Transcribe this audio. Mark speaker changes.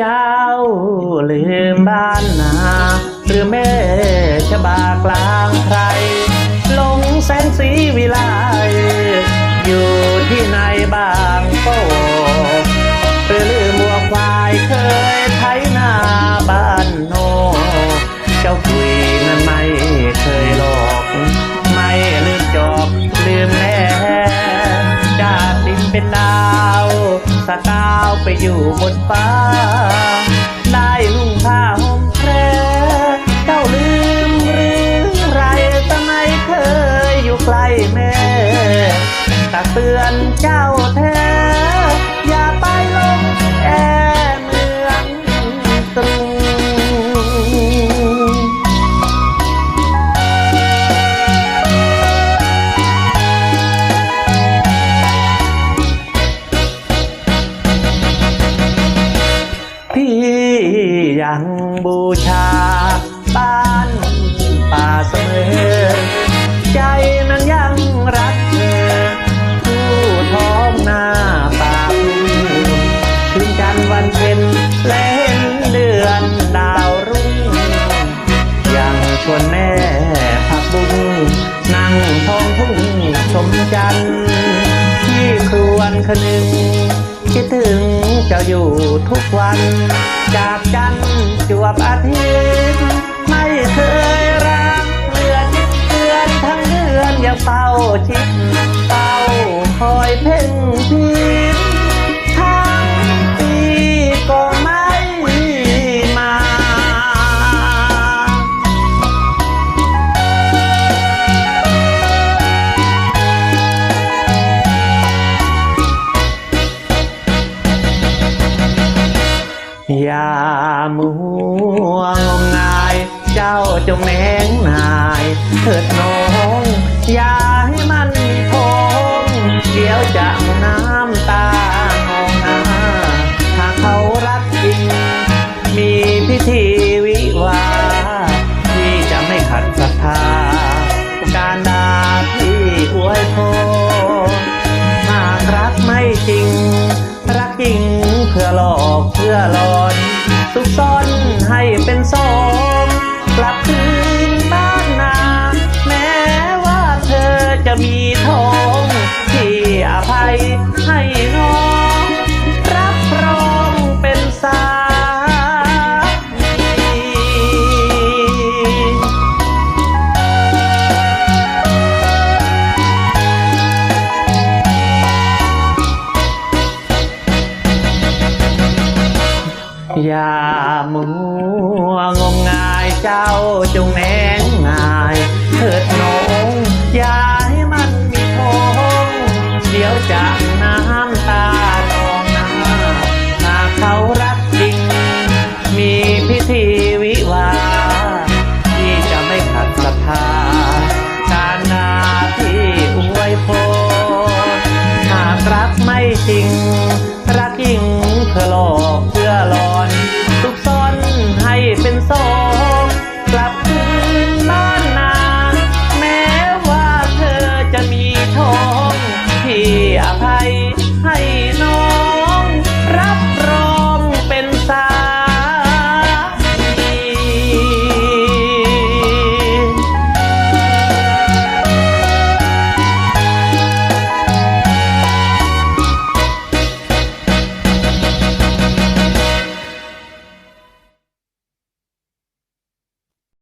Speaker 1: เจ้า ลืมบ้านนาหรือแม่ชบากลางใคร ลงแสงสีวิไลอยู่ที่ไหนบางโปหรือลืมวัวควายเคยไถนาบ้านโน เจ้าคุยนั้นไม่เคยหลอก ไม่ลืมจอบลืมแม่จะติดเป็นดา สกาวไปอยู่บนฟ้า ได้ลุ่งผ้าห่มแพรเจ้าลืมหรือไรทำไมเคยอยู่ใกล้แม่ตักเตือนเจ้าแท้ ยังบูชา บ้านป่าเสมอ ใจนั้นยังรักเธอผู้ท้องหน้าป่าทุ่งคืนจันทร์วันเพ็ญและเห็นเดือนดาวรุ่ง ยังชวนแม่ผักบุ้งนั่งท้องทุ่งชมจันทร์ที่ครวนคนึง คิดถึงเจ้าอยู่ทุกวัน จากจันทร์จวบอาทิตย์ อย่ามัวงมงาย เจ้าจงแมงนาย เถิดน้องอย่า ให้เป็นสองกลับคืนบ้านนา แม้ว่าเธอจะมีทองที่อภัยให้ อย่ามัวงมงายเจ้าจงแน่ país.